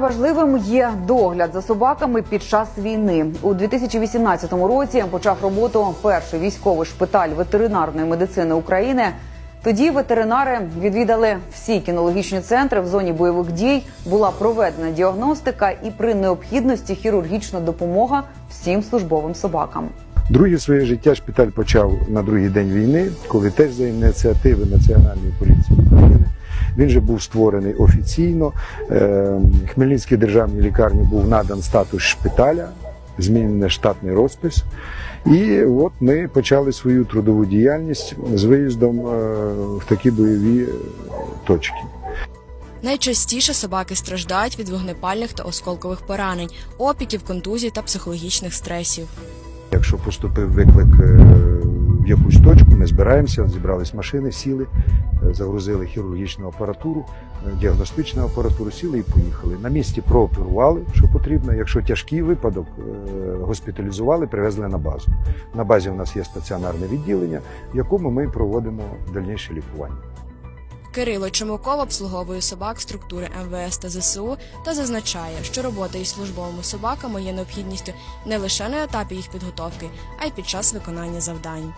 Важливим є догляд за собаками під час війни. У 2018 році почав роботу перший військовий шпиталь ветеринарної медицини України. Тоді ветеринари відвідали всі кінологічні центри в зоні бойових дій. Була проведена діагностика і при необхідності хірургічна допомога всім службовим собакам. Друге своє життя шпиталь почав на другий день війни, коли теж за ініціативи Національної поліції України. Він же був створений офіційно. Е, Хмельницькій державній лікарні був надан статус шпиталя, змінений штатний розпис. І от ми почали свою трудову діяльність з виїздом е, в такі бойові е, точки. Найчастіше собаки страждають від вогнепальних та осколкових поранень, опіків, контузій та психологічних стресів. Якщо поступив виклик е, в якусь точку, ми збираємося, зібрались машини, сіли, е, загрузили хірургічну апаратуру, е, діагностичну апаратуру, сіли і поїхали. На місці прооперували, що потрібно. Якщо тяжкий випадок, е, госпіталізували, привезли на базу. На базі у нас є стаціонарне відділення, в якому ми проводимо дальніше лікування. Кирило Чумаков обслуговує собак структури МВС та ЗСУ та зазначає, що робота із службовими собаками є необхідністю не лише на етапі їх підготовки, а й під час виконання завдань.